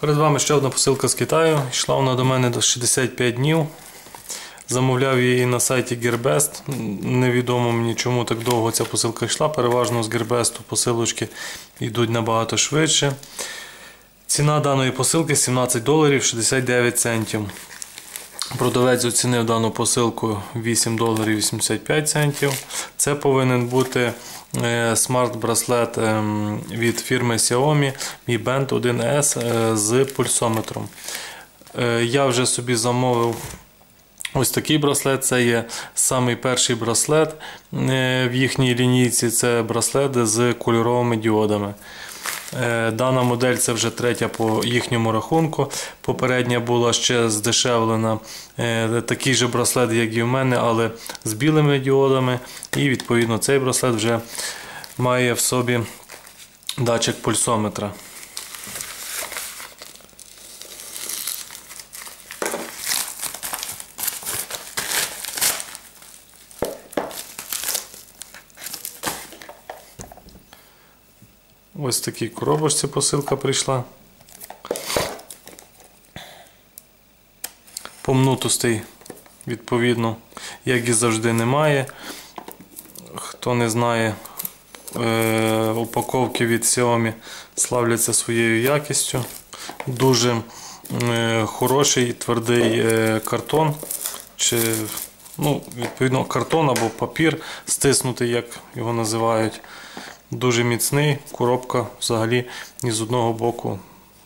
Перед вами ще одна посилка з Китаю. Йшла вона до мене до 65 днів. Замовляв її на сайті Gearbest. Невідомо мені, чому так довго ця посилка йшла. Переважно з Gearbest посилочки йдуть набагато швидше. Ціна даної посилки 17 доларів 69 центів. Продавець оцінив дану посилку 8 доларів 85 центів. Це повинен бути смарт-браслет ем, від фірми Xiaomi Mi Band 1S е, з пульсометром. Е, Я вже собі замовив ось такий браслет. Це є самий перший браслет е, в їхній лінійці. Це браслет з кольоровими діодами. Е, Дана модель це вже третя по їхньому рахунку. Попередня була ще здешевлена. Е, Такий же браслет, як і в мене, але з білими діодами. І відповідно цей браслет вже має в собі датчик пульсометра. Ось такій коробочці посилка прийшла. Помнутостей, відповідно, як і завжди, немає. Хто не знає, е, упаковки від Xiaomi славляться своєю якістю. Дуже е, хороший твердий е, картон. Чи, ну, відповідно, картон або папір стиснутий, як його називають. Дуже міцний, коробка взагалі ні з одного боку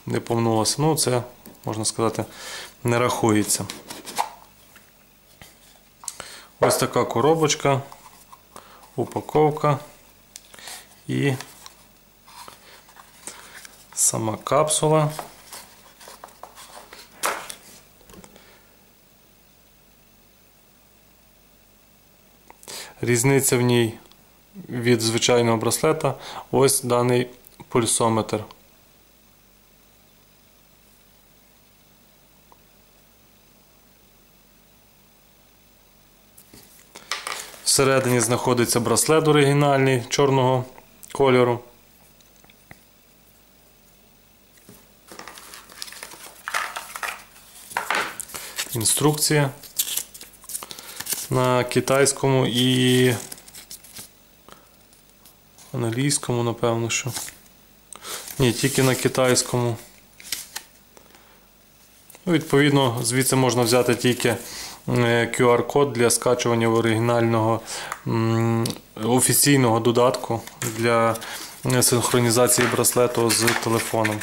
не помнулася. Ну, це, можна сказати, не рахується. Ось така коробочка, упаковка і сама капсула. Різниця в ній від звичайного браслета ось даний пульсометр. Всередині знаходиться браслет оригінальний чорного кольору. Інструкція на китайському і англійському, напевно, що. Ні, тільки на китайському. Ну, Відповідно, звідси можна взяти тільки QR-код для скачування оригінального офіційного додатку для синхронізації браслету з телефоном.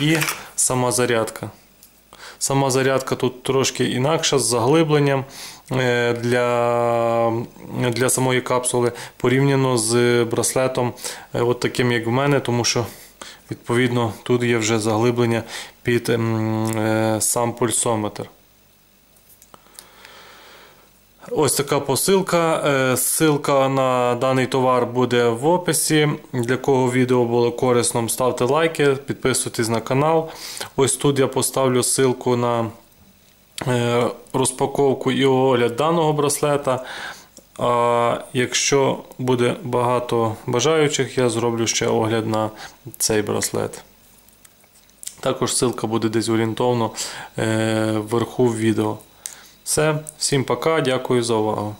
І сама зарядка. Сама зарядка тут трошки інакша з заглибленням е, для для самої капсули порівняно з браслетом, е, от таким як в мене, тому що відповідно тут є вже заглиблення під е, сам пульсометр. Ось така посилка. Ссылка на даний товар буде в описі. Для кого відео було корисним, ставте лайки, підписуйтесь на канал. Ось тут я поставлю ссылку на розпаковку і огляд даного браслета. А якщо буде багато бажаючих, я зроблю ще огляд на цей браслет. Також ссылка буде десь орієнтовно вверху в відео. Все, всім пока, дякую за увагу.